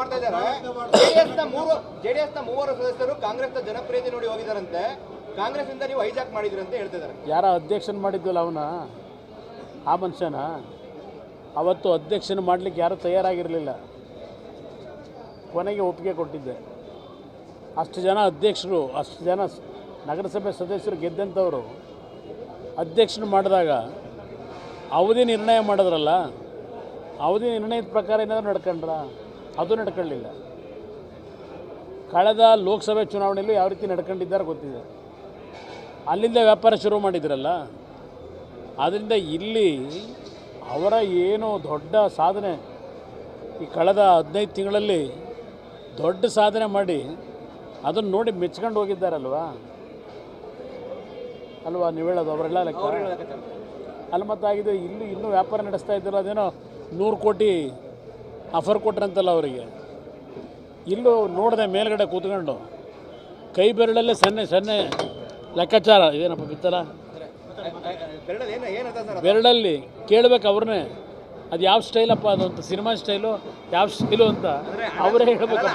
ಮಾಡ್ತಾ ಇದ್ದಾರೆ. ನ ಮೂರು ಜೆಡಿಎಸ್ನ ಮೂವರು ಸದಸ್ಯರು ಕಾಂಗ್ರೆಸ್ನ ಜನಪ್ರಿಯತೆ ನೋಡಿ ಹೋಗಿದಾರಂತೆ ಕಾಂಗ್ರೆಸ್ ಇಂದ ನೀವು ಹೈಜಾಕ್ ಮಾಡಿದ್ರಿ ಅಂತ ಹೇಳ್ತಿದ್ದಾರೆ ಯಾರ ಅಧ್ಯಕ್ಷನ ಮಾಡಿದ್ವಲ್ಲ ಅವನ? ಆ ಮನುಷ್ಯನ? ಅವತ್ತು ಅಧ್ಯಕ್ಷನ ಮಾಡ್ಲಿಕ್ಕೆ ಯಾರೂ ತಯಾರಾಗಿರಲಿಲ್ಲ. ಕೊನೆಗೆ ಒಪ್ಪಿಗೆ ಕೊಟ್ಟಿದ್ದೆ. ಅಷ್ಟು ಜನ ಅಧ್ಯಕ್ಷರು, ಅಷ್ಟು ಜನ ನಗರಸಭೆ ಸದಸ್ಯರು ಗೆದ್ದಂಥವರು ಅಧ್ಯಕ್ಷನ ಮಾಡಿದಾಗ ಅವಧಿ ನಿರ್ಣಯ ಮಾಡಿದ್ರಲ್ಲ? ಅವಧಿ ನಿರ್ಣಯದ ಪ್ರಕಾರ ಏನಾದರೂ ನಡ್ಕೊಂಡ್ರ? ಅದು ನಡ್ಕೊಳ್ಳಿಲ್ಲ. ಕಳೆದ ಲೋಕಸಭೆ ಚುನಾವಣೆಯಲ್ಲೂ ಯಾವ ರೀತಿ ನಡ್ಕೊಂಡಿದ್ದಾರೆ ಗೊತ್ತಿದೆ. ಅಲ್ಲಿಂದ ವ್ಯಾಪಾರ ಶುರು ಮಾಡಿದ್ರಲ್ಲ ಆದ್ದರಿಂದ ಇಲ್ಲಿ ಅವರ ಏನು ದೊಡ್ಡ ಸಾಧನೆ ಈ ಕಳೆದ ಹದಿನೈದು ತಿಂಗಳಲ್ಲಿ ದೊಡ್ಡ ಸಾಧನೆ ಮಾಡಿ ಅದನ್ನು ನೋಡಿ ಮೆಚ್ಕೊಂಡು ಹೋಗಿದ್ದಾರಲ್ವಾ? ಅಲ್ವಾ ನೀವು ಹೇಳೋದು ಅವರೆಲ್ಲ ಲೆಕ್ಕ? ಅಲ್ಲಿ ಮತ್ತಾಗಿದೆ ಇಲ್ಲಿ ಇನ್ನೂ ವ್ಯಾಪಾರ ನಡೆಸ್ತಾ ಇದ್ದಾರೆ ಅದೇನೋ ನೂರು ಕೋಟಿ ಆಫರ್ ಕೊಟ್ರಂತಲ್ಲ ಅವರಿಗೆ. ಇಲ್ಲೂ ನೋಡಿದೆ ಮೇಲ್ಗಡೆ ಕೂತ್ಕೊಂಡು. ಕೈ ಬೆರಳಲ್ಲೇ ಸನ್ನೆ ಸನ್ನೆ ಲೆಕ್ಕಾಚಾರ. ಇದೇನಪ್ಪ ಬಿತ್ತಲ್ಲ ಬೆರಳಲ್ಲಿ ಕೇಳಬೇಕು ಅವ್ರನ್ನೇ. ಅದು ಯಾವ ಸ್ಟೈಲಪ್ಪ ಅದು ಅಂತ, ಸಿನಿಮಾ ಸ್ಟೈಲು ಯಾವ ಸ್ಟೈಲು ಅಂತ ಅವರೇ ಹೇಳಬೇಕು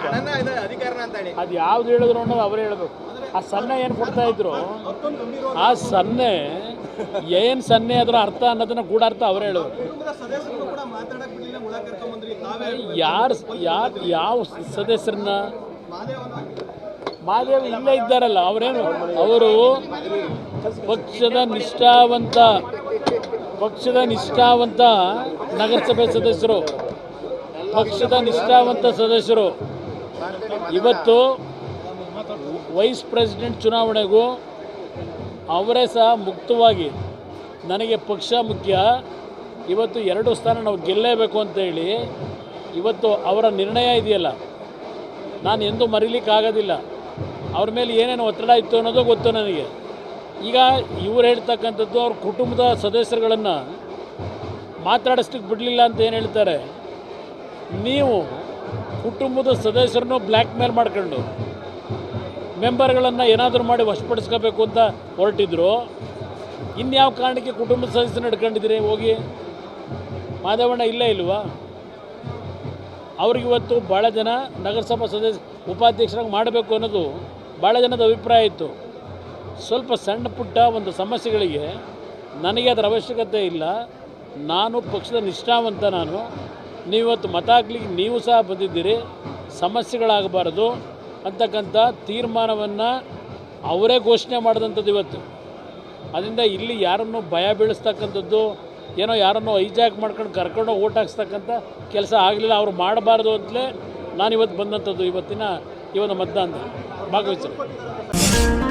ಅದು ಯಾವ್ದು ಹೇಳಿದ್ರು ಅನ್ನೋದು ಅವರೇ ಹೇಳಬೇಕು. ಆ ಸನ್ನೆ ಏನು ಕೊಡ್ತಾ ಇದ್ರು? ಆ ಸನ್ನೆ ಏನು ಸನ್ನೆ ಅದರ ಅರ್ಥ ಅನ್ನೋದನ್ನ ಕೂಡ ಅರ್ಥ ಅವರೇ ಹೇಳ್ಬೇಕು. ಯಾರು ಯಾರು ಯಾವ ಸದಸ್ಯರನ್ನ ಮಾದೇವ್ ಇಲ್ಲೇ ಇದ್ದಾರಲ್ಲ, ಅವರೇನು? ಅವರು ಪಕ್ಷದ ನಿಷ್ಠಾವಂತ ಪಕ್ಷದ ನಿಷ್ಠಾವಂತ ನಗರಸಭೆ ಸದಸ್ಯರು. ಪಕ್ಷದ ನಿಷ್ಠಾವಂತ ಸದಸ್ಯರು. ಇವತ್ತು ವೈಸ್ ಪ್ರೆಸಿಡೆಂಟ್ ಚುನಾವಣೆಗೂ ಅವರೇ ಸಹ ಮುಕ್ತವಾಗಿ, ನನಗೆ ಪಕ್ಷ ಮುಖ್ಯ, ಇವತ್ತು ಎರಡು ಸ್ಥಾನ ನಾವು ಗೆಲ್ಲೇಬೇಕು ಅಂತೇಳಿ ಇವತ್ತು ಅವರ ನಿರ್ಣಯ ಇದೆಯಲ್ಲ? ನಾನು ಎಂದೂ ಮರೀಲಿಕ್ಕಾಗೋದಿಲ್ಲ. ಅವ್ರ ಮೇಲೆ ಏನೇನು ಒತ್ತಡ ಇತ್ತು ಅನ್ನೋದು ಗೊತ್ತು ನನಗೆ. ಈಗ ಇವ್ರು ಹೇಳ್ತಕ್ಕಂಥದ್ದು ಅವ್ರ ಕುಟುಂಬದ ಸದಸ್ಯರುಗಳನ್ನು ಮಾತಾಡಿಸ್ಲಿಕ್ಕೆ ಬಿಡಲಿಲ್ಲ ಅಂತ ಏನು ಹೇಳ್ತಾರೆ? ನೀವು ಕುಟುಂಬದ ಸದಸ್ಯರನ್ನು ಬ್ಲ್ಯಾಕ್ ಮೇಲ್ ಮಾಡ್ಕೊಂಡು ಮೆಂಬರ್ಗಳನ್ನು ಏನಾದರೂ ಮಾಡಿ ವಶಪಡಿಸ್ಕೋಬೇಕು ಅಂತ ಹೊರಟಿದ್ರು, ಇನ್ಯಾವ ಕಾರಣಕ್ಕೆ ಕುಟುಂಬದ ಸದಸ್ಯರು ಇಟ್ಕೊಂಡಿದ್ದೀರಿ ಹೋಗಿ? ಮಾದೇವಣ್ಣ ಇಲ್ಲೇ ಇಲ್ವಾ? ಅವ್ರಿಗಿವತ್ತು ಭಾಳ ಜನ ನಗರಸಭಾ ಸದಸ್ಯ ಉಪಾಧ್ಯಕ್ಷರಾಗಿ ಮಾಡಬೇಕು ಅನ್ನೋದು ಭಾಳ ಜನದ ಅಭಿಪ್ರಾಯ ಇತ್ತು. ಸ್ವಲ್ಪ ಸಣ್ಣ ಪುಟ್ಟ ಒಂದು ಸಮಸ್ಯೆಗಳಿಗೆ ನನಗೆ ಅದರ ಅವಶ್ಯಕತೆ ಇಲ್ಲ. ನಾನು ಪಕ್ಷದ ನಿಷ್ಠಾವಂತ ನಾನು. ನೀವತ್ತು ಮತ ಹಾಕ್ಲಿಕ್ಕೆ ನೀವು ಸಹ ಬಂದಿದ್ದೀರಿ. ಸಮಸ್ಯೆಗಳಾಗಬಾರ್ದು ಅಂತಕ್ಕಂಥ ತೀರ್ಮಾನವನ್ನು ಅವರೇ ಘೋಷಣೆ ಮಾಡಿದಂಥದ್ದು ಇವತ್ತು. ಅದರಿಂದ ಇಲ್ಲಿ ಯಾರನ್ನು ಭಯ ಬೀಳಿಸ್ತಕ್ಕಂಥದ್ದು ಏನೋ ಯಾರನ್ನೋ ಹೈಜಾಕ್ ಮಾಡ್ಕೊಂಡು ಕರ್ಕೊಂಡು ಓಟ್ ಹಾಕ್ಸ್ತಕ್ಕಂಥ ಕೆಲಸ ಆಗಲಿಲ್ಲ, ಅವ್ರು ಮಾಡಬಾರ್ದು ಅಂತಲೇ ನಾನು ಇವತ್ತು ಬಂದಂಥದ್ದು ಇವತ್ತಿನ ಇವನ ಒಂದು ಮತದಾನ ಭಾಗವಹಿಸಿ